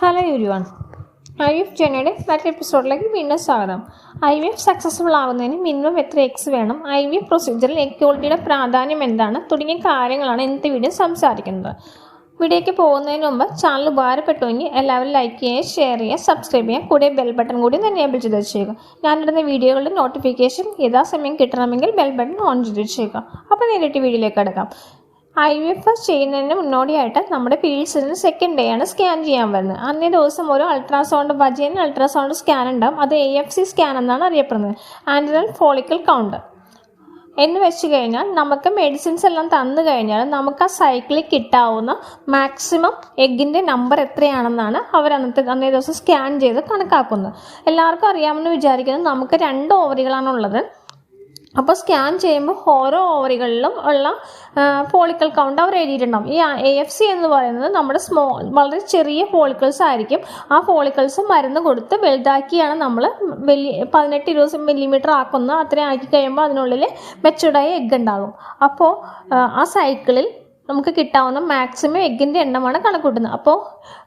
Hello everyone I F ജനയുടെ മറ്റൊരു എപ്പിസോഡിലേക്ക് വീണ്ടും സ്വാഗതം. ഐ വി എഫ് സക്സസ്ഫുൾ ആവുന്നതിന് മിനിമം എത്ര എക്സ് വേണം? ഐ വി എഫ് പ്രൊസീജിയറിൽ എക്യോളിറ്റിയുടെ പ്രാധാന്യം എന്താണ്? തുടങ്ങിയ കാര്യങ്ങളാണ് ഇന്നത്തെ വീഡിയോ സംസാരിക്കുന്നത്. വീഡിയോയ്ക്ക് പോകുന്നതിന് മുമ്പ് ചാനൽ ഉപകാരപ്പെട്ടുവെങ്കിൽ എല്ലാവരും ലൈക്ക് ചെയ്യുക ഷെയർ ചെയ്യുക സബ്സ്ക്രൈബ് ചെയ്യുക കൂടെ ബെൽ ബട്ടൺ കൂടി ഒന്ന് എനേബിൾ ചെയ്ത് വെച്ചേക്കുക. ഞാനിടുന്ന വീഡിയോകളുടെ നോട്ടിഫിക്കേഷൻ യഥാസമയം കിട്ടണമെങ്കിൽ ബെൽ ബട്ടൺ ഓൺ ചെയ്ത് വെച്ചേക്കുക. അപ്പോൾ നേരിട്ട് വീഡിയോയിലേക്ക് കിടക്കാം. ഐ വി എഫ് എസ് ചെയ്യുന്നതിന് മുന്നോടിയായിട്ട് നമ്മുടെ പീരീഡ്സിന് സെക്കൻഡ് ഡേ ആണ് സ്കാൻ ചെയ്യാൻ വരുന്നത്. അന്നേ ദിവസം ഒരു അൾട്രാസൗണ്ട് വജയൻ അൾട്രാസൗണ്ട് സ്കാൻ ഉണ്ടാവും. അത് എ എഫ് സി സ്കാൻ എന്നാണ് അറിയപ്പെടുന്നത്. ആന്റിനൽ ഫോളിക്കൽ കൗണ്ട് എന്ന് വെച്ച് കഴിഞ്ഞാൽ നമുക്ക് മെഡിസിൻസ് എല്ലാം തന്നു കഴിഞ്ഞാൽ നമുക്ക് ആ സൈക്കിളിൽ കിട്ടാവുന്ന മാക്സിമം എഗ്ഗിന്റെ നമ്പർ എത്രയാണെന്നാണ് അവർ അന്നത്തെ അന്നേ ദിവസം സ്കാൻ ചെയ്ത് കണക്കാക്കുന്നത്. എല്ലാവർക്കും അറിയാമെന്ന് വിചാരിക്കുന്നത് നമുക്ക് രണ്ട് ഓവറികളാണുള്ളത് അപ്പോൾ സ്കാൻ ചെയ്യുമ്പോൾ ഓരോ ഓവറികളിലും ഉള്ള ഫോളിക്കൽ കൗണ്ട് അവർ എഴുതിയിട്ടുണ്ടാവും. ഈ എ എഫ് സി എന്ന് പറയുന്നത് നമ്മുടെ സ്മോൾ വളരെ ചെറിയ ഫോളിക്കിൾസ് ആയിരിക്കും. ആ ഫോളിക്കിൾസ് മരുന്ന് കൊടുത്ത് വലുതാക്കിയാണ് നമ്മൾ വലിയ പതിനെട്ട് ഇരുപത് മില്ലിമീറ്റർ ആക്കുന്നത് അത്രയും ആക്കി കഴിയുമ്പോൾ അതിനുള്ളിൽ മെച്ചുർഡായ എഗ്ഗ് ഉണ്ടാകും. അപ്പോൾ ആ സൈക്കിളിൽ നമുക്ക് കിട്ടാവുന്ന മാക്സിമം എഗ്ഗിന്റെ എണ്ണമാണ് കണക്കൂട്ടുന്നത്. അപ്പോൾ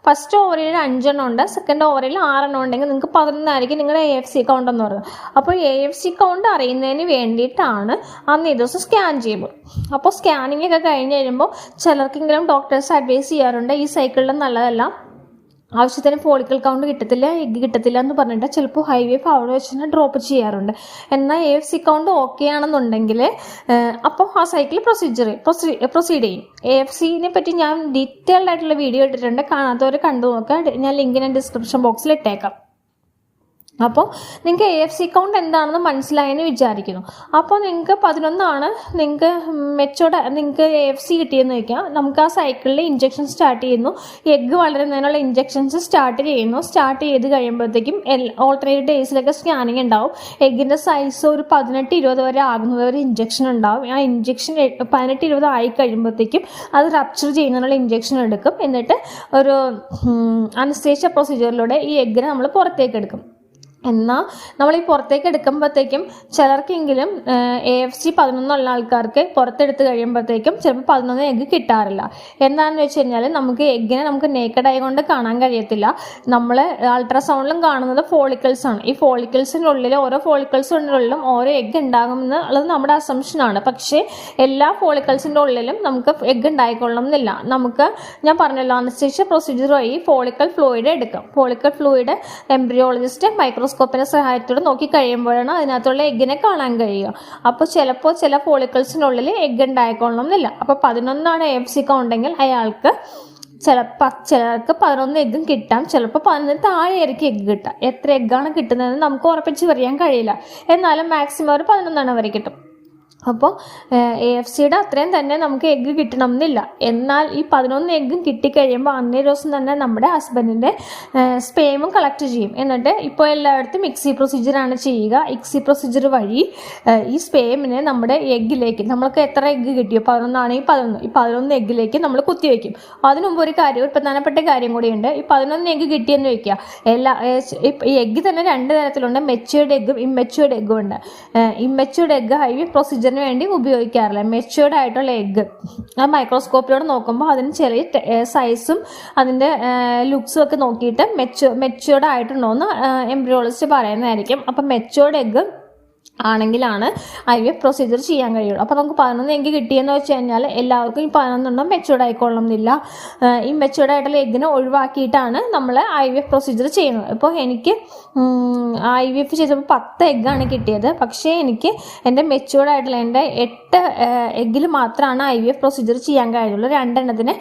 ഫസ്റ്റ് ഓവറിൽ അഞ്ചെണ്ണം ഉണ്ട് സെക്കൻഡ് ഓവറിൽ ആറെണ്ണം ഉണ്ടെങ്കിൽ നിങ്ങൾക്ക് പതിനൊന്നായിരിക്കും നിങ്ങളുടെ എ എഫ് സി കൗണ്ട് എന്ന് പറയുന്നത്. അപ്പോൾ എ എഫ് സി കൗണ്ട് അറിയുന്നതിന് വേണ്ടിയിട്ടാണ് അന്ന് ഈ ദിവസം സ്കാൻ ചെയ്യുമ്പോൾ അപ്പോൾ സ്കാനിങ് ഒക്കെ കഴിഞ്ഞ് കഴിയുമ്പോൾ ചിലർക്കെങ്കിലും ഡോക്ടേഴ്സ് അഡ്വൈസ് ചെയ്യാറുണ്ട് ഈ സൈക്കിളിൽ നല്ലതല്ല. ആവശ്യത്തിന് ഫോളിക്കൽ കൗണ്ട് കിട്ടത്തില്ല എഗ് കിട്ടത്തില്ല എന്ന് പറഞ്ഞിട്ട് ചിലപ്പോൾ ഹൈ വേഫ് അവിടെ വെച്ച് തന്നെ ഡ്രോപ്പ് ചെയ്യാറുണ്ട്. എന്നാൽ A F C count okay ആണെന്നുണ്ടെങ്കിൽ അപ്പോൾ ആ സൈക്കിൾ പ്രൊസീജിയർ പ്രൊസീഡ് ചെയ്യും. എ എഫ് സിനെ പറ്റി ഞാൻ ഡീറ്റെയിൽഡ് ആയിട്ടുള്ള വീഡിയോ ഇട്ടിട്ടുണ്ട്. കാണാത്തവർ കണ്ടു നോക്കാം. ഞാൻ ലിങ്ക് ഞാൻ ഡിസ്ക്രിപ്ഷൻ ബോക്സിൽ ഇട്ടേക്കാം. അപ്പോൾ നിങ്ങൾക്ക് എ എഫ് സി അക്കൗണ്ട് എന്താണെന്ന് മനസ്സിലായെന്ന് വിചാരിക്കുന്നു. അപ്പോൾ നിങ്ങൾക്ക് പതിനൊന്നാണ് നിങ്ങൾക്ക് മെച്ചോടെ നിങ്ങൾക്ക് എ എഫ് സി കിട്ടിയെന്ന് വയ്ക്കാം നമുക്ക് ആ സൈക്കിളിൽ ഇഞ്ചക്ഷൻ സ്റ്റാർട്ട് ചെയ്യുന്നു. എഗ്ഗ് വളരുന്നതിനുള്ള ഇഞ്ചക്ഷൻസ് സ്റ്റാർട്ട് ചെയ്യുന്നു. സ്റ്റാർട്ട് ചെയ്ത് കഴിയുമ്പോഴത്തേക്കും ഓൾട്ടർനേറ്റ് ഡേയ്സിലൊക്കെ സ്കാനിങ് ഉണ്ടാവും. എഗ്ഗിന്റെ സൈസ് ഒരു പതിനെട്ട് ഇരുപത് വരെ ആകുന്നത് വരെ ഇഞ്ചക്ഷൻ ഉണ്ടാവും. ആ ഇഞ്ചക്ഷൻ പതിനെട്ട് ഇരുപത് ആയി കഴിയുമ്പോഴത്തേക്കും അത് റപ്ചർ ചെയ്യുന്നതിനുള്ള ഇഞ്ചക്ഷൻ എടുക്കും. എന്നിട്ട് ഒരു അനസ്തേഷ്യ പ്രൊസീജിയറിലൂടെ ഈ എഗ്ഗിനെ നമ്മൾ പുറത്തേക്ക് എടുക്കും. എന്നാൽ നമ്മൾ ഈ പുറത്തേക്ക് എടുക്കുമ്പോഴത്തേക്കും ചിലർക്കെങ്കിലും എ എഫ് സി പതിനൊന്നുള്ള ആൾക്കാർക്ക് പുറത്തെടുത്ത് കഴിയുമ്പോഴത്തേക്കും ചിലപ്പോൾ പതിനൊന്ന് എഗ്ഗ് കിട്ടാറില്ല. എന്താണെന്ന് വെച്ച് കഴിഞ്ഞാൽ നമുക്ക് എഗ്ഗിനെ നമുക്ക് നേക്കഡ് ആയി കൊണ്ട് കാണാൻ കഴിയത്തില്ല. നമ്മൾ അൾട്രാസൗണ്ടിലും കാണുന്നത് ഫോളിക്കിൾസ് ആണ്. ഈ ഫോളിക്കിൾസിന്റെ ഉള്ളിൽ ഓരോ ഫോളിക്കിൾസിന്റെ ഉള്ളിലും ഓരോ എഗ്ഗ് ഉണ്ടാകുമെന്ന് ഉള്ളത് നമ്മുടെ അസംഷനാണ് പക്ഷേ എല്ലാ ഫോളിക്കിൾസിന്റെ ഉള്ളിലും നമുക്ക് എഗ്ഗ് ഉണ്ടായിക്കൊള്ളണം എന്നില്ല നമുക്ക് ഞാൻ പറഞ്ഞല്ലോ അനസ്തേഷ്യ പ്രൊസീജിയർ വഴി ഫോളിക്കൽ ഫ്ലൂയിഡ് എടുക്കാം. ഫോളിക്കൽ ഫ്ലൂയിഡ് എംബ്രിയോളജിസ്റ്റ് മൈക്രോസ്കോപ്പിന്റെ സഹായത്തോടെ നോക്കി കഴിയുമ്പോഴാണ് അതിനകത്തുള്ള എഗ്ഗിനെ കാണാൻ കഴിയുക. അപ്പോൾ ചിലപ്പോൾ ചില ഫോളിക്കിൾസിനുള്ളിൽ എഗ്ഗ് ഉണ്ടായിക്കൊള്ളണം എന്നില്ല അപ്പോൾ പതിനൊന്നാണ് എഫ് സി കൗണ്ടെങ്കിൽ അയാൾക്ക് ചിലപ്പോൾ ചിലർക്ക് പതിനൊന്ന് എഗ്ഗും കിട്ടാം. ചിലപ്പോൾ പതിനൊന്ന് താഴെയായിരിക്കും എഗ്ഗ് കിട്ടുക. എത്ര എഗ്ഗാണ് കിട്ടുന്നതെന്ന് നമുക്ക് ഉറപ്പിച്ച് പറയാൻ കഴിയില്ല. എന്നാലും മാക്സിമം ഒരു പതിനൊന്നെണ്ണം വരെ കിട്ടും. അപ്പോൾ എ എഫ് സിയുടെ അത്രയും തന്നെ നമുക്ക് എഗ്ഗ് കിട്ടണം എന്നില്ല എന്നാൽ ഈ പതിനൊന്ന് എഗ്ഗും കിട്ടിക്കഴിയുമ്പോൾ അന്നേ ദിവസം തന്നെ നമ്മുടെ ഹസ്ബൻഡിന്റെ സ്പേമും കളക്ട് ചെയ്യും. എന്നിട്ട് ഇപ്പോൾ എല്ലായിടത്തും ഇക്സി പ്രൊസീജിയറാണ് ചെയ്യുക. ഇക്സി പ്രൊസീജിയർ വഴി ഈ സ്പേമിനെ നമ്മുടെ എഗ്ഗിലേക്ക് നമ്മൾക്ക് എത്ര എഗ്ഗ് കിട്ടിയോ? പതിനൊന്നാണെങ്കിൽ പതിനൊന്ന്. ഈ പതിനൊന്ന് എഗ്ഗിലേക്ക് നമ്മൾ കുത്തിവെക്കും അതിനു മുമ്പ് ഒരു കാര്യം ഒരു പ്രധാനപ്പെട്ട കാര്യം കൂടിയുണ്ട്. ഈ പതിനൊന്ന് എഗ്ഗ് കിട്ടിയെന്ന് വയ്ക്കുക എല്ലാ ഈ എഗ്ഗ് തന്നെ രണ്ട് തരത്തിലുണ്ട്. മെച്യൂർഡ് എഗ്ഗും ഇമ്മെച്യൂർഡ് എഗ്ഗും ഉണ്ട്. ഇമ്മെച്യൂർഡ് എഗ്ഗ് ഹൈ വി പ്രൊസീജിയറിന് വേണ്ടി ഉപയോഗിക്കാറില്ല. മെച്ചുവേർഡ് ആയിട്ടുള്ള എഗ്ഗ് ആ മൈക്രോസ്കോപ്പിലൂടെ നോക്കുമ്പോൾ അതിന് ചെറിയ സൈസും അതിന്റെ ലുക്സും ഒക്കെ നോക്കിയിട്ട് മെച്ചു മെച്ചുവേർഡ് ആയിട്ടുണ്ടോ എന്ന് എംബ്രിയോളജിസ്റ്റ് പറയുന്നതായിരിക്കും. അപ്പം മെച്ചുവേർഡ് എഗ്ഗ് ആണെങ്കിലാണ് ഐ വി എഫ് പ്രൊസീജിയർ ചെയ്യാൻ കഴിയുള്ളൂ. അപ്പോൾ നമുക്ക് പതിനൊന്ന് എഗ്ഗ് കിട്ടിയെന്ന് വെച്ച് കഴിഞ്ഞാൽ എല്ലാവർക്കും ഈ പതിനൊന്നെണ്ണം മെച്ചുവേർഡ് ആയിക്കൊള്ളണം എന്നില്ല ഈ മെച്ചുവേർഡ് ആയിട്ടുള്ള എഗ്ഗിനെ ഒഴിവാക്കിയിട്ടാണ് നമ്മൾ ഐ വി എഫ് പ്രൊസീജിയർ ചെയ്യുന്നത്. ഇപ്പോൾ എനിക്ക് ഐ വി എഫ് ചെയ്തപ്പോൾ പത്ത് എഗ്ഗാണ് കിട്ടിയത്. പക്ഷേ എനിക്ക് എന്റെ മെച്ചുവേർഡ് ആയിട്ടുള്ള എന്റെ എട്ട് എഗ്ഗിൽ മാത്രമാണ് ഐ വി എഫ് പ്രൊസീജിയർ ചെയ്യാൻ കഴിയുള്ളൂ. രണ്ടെണ്ണത്തിന്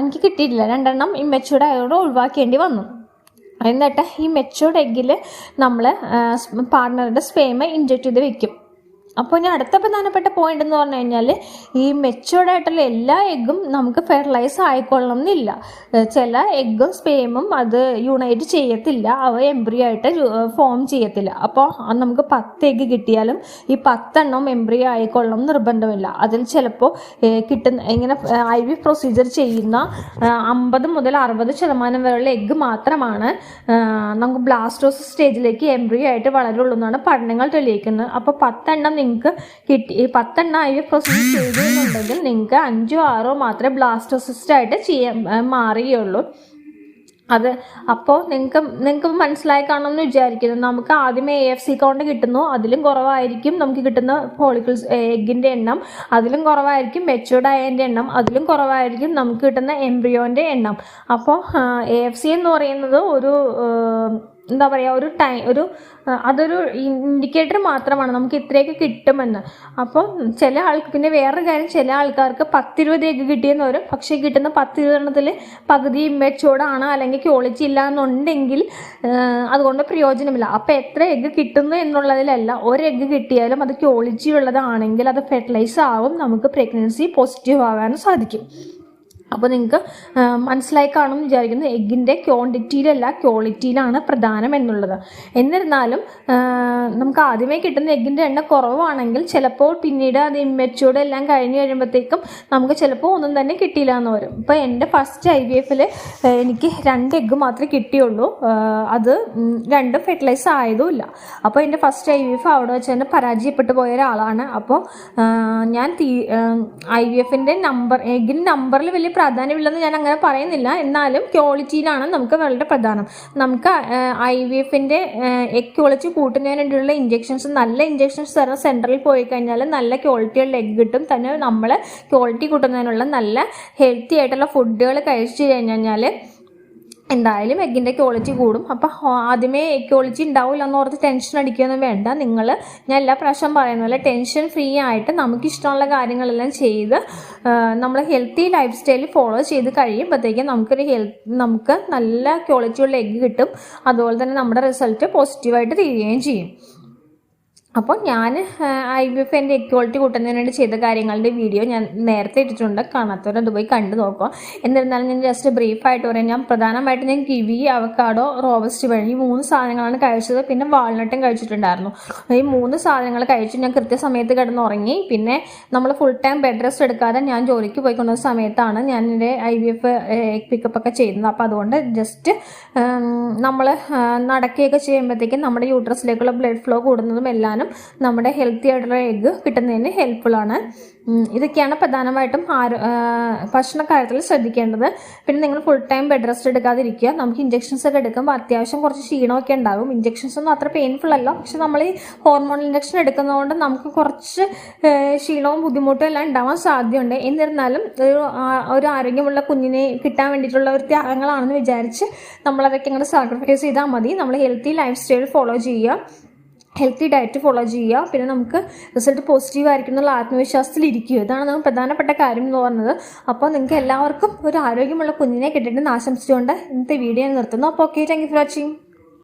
എനിക്ക് കിട്ടിയിട്ടില്ല. രണ്ടെണ്ണം ഈ മെച്ചുവേർഡ് ആയതോടെ ഒഴിവാക്കേണ്ടി വന്നു. എന്നിട്ട് ഈ മെച്ചൂർഡ് എഗ്ഗിൽ നമ്മൾ പാർട്ട്ണറുടെ സ്പേമ ഇൻജെക്ട് ചെയ്ത് വെക്കും. അപ്പോൾ ഇനി അടുത്ത പ്രധാനപ്പെട്ട പോയിന്റ് എന്ന് പറഞ്ഞു കഴിഞ്ഞാൽ ഈ മെച്ചുവേർഡ് ആയിട്ടുള്ള എല്ലാ എഗ്ഗും നമുക്ക് ഫെർട്ടിലൈസ് ആയിക്കൊള്ളണം എന്നില്ല ചില എഗ്ഗും സ്പേമും അത് യുണൈറ്റ് ചെയ്യത്തില്ല. അവ എംബ്രിയോ ആയിട്ട് ഫോം ചെയ്യത്തില്ല. അപ്പോൾ നമുക്ക് പത്ത് എഗ്ഗ് കിട്ടിയാലും ഈ പത്തെണ്ണം എംബ്രിയോ ആയിക്കൊള്ളണം നിർബന്ധമില്ല. അതിൽ ചിലപ്പോൾ കിട്ടുന്ന ഇങ്ങനെ ഐ വി പ്രൊസീജിയർ ചെയ്യുന്ന അമ്പത് മുതൽ അറുപത് ശതമാനം വരെയുള്ള എഗ്ഗ് മാത്രമാണ് നമുക്ക് ബ്ലാസ്റ്റോസ് സ്റ്റേജിലേക്ക് എംബ്രിയോ ആയിട്ട് വളരുള്ളൂ എന്നാണ് പഠനങ്ങൾ തെളിയിക്കുന്നത്. അപ്പോൾ പത്തെണ്ണം നിങ്ങൾക്ക് കിട്ടി. പത്തെണ്ണം ഐ വി പ്രൊസീജിയർ ചെയ്തിട്ടുണ്ടെങ്കിൽ നിങ്ങൾക്ക് അഞ്ചോ ആറോ മാത്രമേ ബ്ലാസ്റ്റോസിസ്റ്റ് ആയിട്ട് ചെയ്യാൻ മാറുകയുള്ളൂ. അത് അപ്പോൾ നിങ്ങൾക്ക് നിങ്ങൾക്ക് മനസ്സിലായി കാണുമെന്ന് വിചാരിക്കുന്നു. നമുക്ക് ആദ്യമേ എ എഫ് സി കൗണ്ട് കിട്ടുന്നു. അതിലും കുറവായിരിക്കും നമുക്ക് കിട്ടുന്ന ഫോളിക്കിൾസ് എഗ്ഗിന്റെ എണ്ണം. അതിലും കുറവായിരിക്കും മെച്ചുവേർഡ് ആയതിന്റെ എണ്ണം. അതിലും കുറവായിരിക്കും നമുക്ക് കിട്ടുന്ന എംബ്രിയോന്റെ എണ്ണം. അപ്പോൾ എ എഫ് സി എന്ന് പറയുന്നത് ഒരു എന്താ പറയുക ഒരു ടൈം ഒരു അതൊരു ഇൻഡിക്കേറ്റർ മാത്രമാണ് നമുക്ക് ഇത്രയൊക്കെ കിട്ടുമെന്ന്. അപ്പോൾ ചില ആൾക്ക് പിന്നെ വേറൊരു കാര്യം ചില ആൾക്കാർക്ക് പത്തിരുപതേക്ക് കിട്ടിയെന്ന് വരും പക്ഷേ കിട്ടുന്ന പത്തിരുപതെണ്ണത്തിൽ പകുതി മെച്ചോടാണ് അല്ലെങ്കിൽ ക്വാളിറ്റി ഇല്ല എന്നുണ്ടെങ്കിൽ അതുകൊണ്ട് പ്രയോജനമില്ല. അപ്പോൾ എത്ര എഗ്ഗ് കിട്ടുന്നു എന്നുള്ളതിലല്ല ഒരു എഗ്ഗ് കിട്ടിയാലും അത് ക്വാളിറ്റി ഉള്ളതാണെങ്കിൽ അത് ഫെർട്ടിലൈസ് ആവും നമുക്ക് പ്രഗ്നൻസി പോസിറ്റീവ് ആകാനും സാധിക്കും. അപ്പോൾ നിങ്ങൾക്ക് മനസ്സിലായി കാണും വിചാരിക്കുന്നു. എഗ്ഗിന്റെ ക്വാണ്ടിറ്റിയിലല്ല ക്വാളിറ്റിയിലാണ് പ്രധാനം എന്നുള്ളത്. എന്നിരുന്നാലും നമുക്ക് ആദ്യമേ കിട്ടുന്ന എഗ്ഗിന്റെ എണ്ണ കുറവാണെങ്കിൽ ചിലപ്പോൾ പിന്നീട് അത് ഇമ്മച്ചൂടെ എല്ലാം കഴിഞ്ഞ് കഴിയുമ്പോഴത്തേക്കും നമുക്ക് ചിലപ്പോൾ ഒന്നും തന്നെ കിട്ടിയില്ല എന്ന് വരും. ഇപ്പോൾ എന്റെ ഫസ്റ്റ് ഐ വി എഫിൽ എനിക്ക് രണ്ട് എഗ്ഗ് മാത്രമേ കിട്ടിയുള്ളൂ. അത് രണ്ടും ഫെർട്ടിലൈസ് ആയതുമില്ല. അപ്പോൾ എന്റെ ഫസ്റ്റ് ഐ വി എഫ് അവിടെ വെച്ച് തന്നെ പരാജയപ്പെട്ടു പോയ ഒരാളാണ്. അപ്പോൾ ഞാൻ ഐ വി എഫിന്റെ നമ്പർ എഗ്ഗിന്റെ നമ്പറിൽ വലിയ പ്രാധാന്യമില്ലെന്ന് ഞാൻ അങ്ങനെ പറയുന്നില്ല. എന്നാലും ക്വാളിറ്റിയിലാണ് നമുക്ക് വളരെ പ്രധാനം. നമുക്ക് ഐ വി എഫിന്റെ എഗ് ക്വാളിറ്റി കൂട്ടുന്നതിന് വേണ്ടിയുള്ള ഇഞ്ചെക്ഷൻസ് നല്ല ഇഞ്ചെക്ഷൻസ് തരുന്ന സെന്ററിൽ പോയി കഴിഞ്ഞാൽ നല്ല ക്വാളിറ്റിയുള്ള എഗ് കിട്ടും. തന്നെ നമ്മൾ ക്വാളിറ്റി കൂട്ടുന്നതിനുള്ള നല്ല ഹെൽത്തി ആയിട്ടുള്ള ഫുഡുകൾ കഴിച്ചു കഴിഞ്ഞു കഴിഞ്ഞാൽ എന്തായാലും എഗ്ഗിന്റെ ക്വാളിറ്റി കൂടും. അപ്പോൾ ആദ്യമേ എഗ് ക്വാളിറ്റി ഉണ്ടാവില്ല എന്ന് ഓർത്ത് ടെൻഷൻ അടിക്കുകയൊന്നും വേണ്ട. നിങ്ങൾ ഞാൻ എല്ലാ പ്രാവശ്യം പറയുന്ന പോലെ ടെൻഷൻ ഫ്രീ ആയിട്ട് നമുക്കിഷ്ടമുള്ള കാര്യങ്ങളെല്ലാം ചെയ്ത് നമ്മൾ ഹെൽത്തി ലൈഫ് സ്റ്റൈൽ ഫോളോ ചെയ്ത് കഴിയുമ്പോഴത്തേക്കും നമുക്കൊരു ഹെൽത്ത് നമുക്ക് നല്ല ക്വാളിറ്റിയുള്ള എഗ്ഗ് കിട്ടും. അതുപോലെ തന്നെ നമ്മുടെ റിസൾട്ട് പോസിറ്റീവായിട്ട് തീരുകയും ചെയ്യും. അപ്പോൾ ഞാൻ ഐ ബി എഫ് എന്റെ ഇക്വാളിറ്റി കൂട്ടുന്നതിന് വേണ്ടി ചെയ്ത കാര്യങ്ങളുടെ വീഡിയോ ഞാൻ നേരത്തെ ഇട്ടിട്ടുണ്ട്. കാണാത്തവരെ അത് പോയി കണ്ടു നോക്കുക. എന്നിരുന്നാലും ഞാൻ ജസ്റ്റ് ബ്രീഫായിട്ട് പറയാം. ഞാൻ പ്രധാനമായിട്ട് ഞാൻ കിവി അവക്കാഡോ റോബസ്റ്റ് വഴി ഈ മൂന്ന് സാധനങ്ങളാണ് കഴിച്ചത്. പിന്നെ വാൾനട്ടും കഴിച്ചിട്ടുണ്ടായിരുന്നു. ഈ മൂന്ന് സാധനങ്ങൾ കഴിച്ചു ഞാൻ കൃത്യസമയത്ത് കിടന്ന് ഉറങ്ങി പിന്നെ നമ്മൾ ഫുൾ ടൈം ബെഡ് റെസ്റ്റ് എടുക്കാതെ ഞാൻ ജോലിക്ക് പോയിക്കൊണ്ടിരുന്ന സമയത്താണ് ഞാൻ എന്റെ ഐ ബി എഫ് പിക്കപ്പ് ഒക്കെ ചെയ്യുന്നത് അപ്പോൾ അതുകൊണ്ട് ജസ്റ്റ് നമ്മൾ നടക്കുകയൊക്കെ ചെയ്യുമ്പോഴത്തേക്കും നമ്മുടെ യൂട്രസിലേക്കുള്ള ബ്ലഡ് ഫ്ലോ കൂടുന്നതും എല്ലാനും നമ്മുടെ ഹെൽത്തി ആയിട്ടുള്ള എഗ്ഗ് കിട്ടുന്നതിന് ഹെൽപ്ഫുള്ളാണ് ഇതൊക്കെയാണ് പ്രധാനമായിട്ടും ആരോ ഭക്ഷണ കാര്യത്തിൽ ശ്രദ്ധിക്കേണ്ടത്. പിന്നെ നിങ്ങൾ ഫുൾ ടൈം ബെഡ് റെസ്റ്റ് എടുക്കാതിരിക്കുക. നമുക്ക് ഇഞ്ചെക്ഷൻസ് ഒക്കെ എടുക്കുമ്പോൾ അത്യാവശ്യം കുറച്ച് ക്ഷീണമൊക്കെ ഉണ്ടാകും ഇഞ്ചെക്ഷൻസ് ഒന്നും അത്ര പെയിൻഫുൾ അല്ല. പക്ഷെ നമ്മൾ ഈ ഹോർമോൺ ഇഞ്ചക്ഷൻ എടുക്കുന്നതുകൊണ്ട് നമുക്ക് കുറച്ച് ക്ഷീണവും ബുദ്ധിമുട്ടും എല്ലാം ഉണ്ടാവാൻ സാധ്യതയുണ്ട്. എന്നിരുന്നാലും ഒരു ഒരു ആരോഗ്യമുള്ള കുഞ്ഞിനെ കിട്ടാൻ വേണ്ടിയിട്ടുള്ള ഒരു ത്യാഗങ്ങളാണെന്ന് വിചാരിച്ച് നമ്മളതൊക്കെ ഇങ്ങനെ സാക്രിഫൈസ് ചെയ്താൽ മതി. നമ്മൾ ഹെൽത്തി ലൈഫ് സ്റ്റൈൽ ഫോളോ ചെയ്യുക. ഹെൽത്തി ഡയറ്റ് ഫോളോ ചെയ്യുക. പിന്നെ നമുക്ക് റിസൾട്ട് പോസിറ്റീവ് ആയിരിക്കും എന്നുള്ള ആത്മവിശ്വാസത്തിൽ ഇരിക്കുക. ഇതാണ് നമുക്ക് പ്രധാനപ്പെട്ട കാര്യം എന്ന് പറഞ്ഞത്. അപ്പോൾ നിങ്ങൾക്ക് എല്ലാവർക്കും ഒരു ആരോഗ്യമുള്ള കുഞ്ഞിനെ കിട്ടിയിട്ട് ആശംസിച്ചുകൊണ്ട് ഇന്നത്തെ വീഡിയോ നിർത്തുന്നു. അപ്പോൾ okay thank you for watching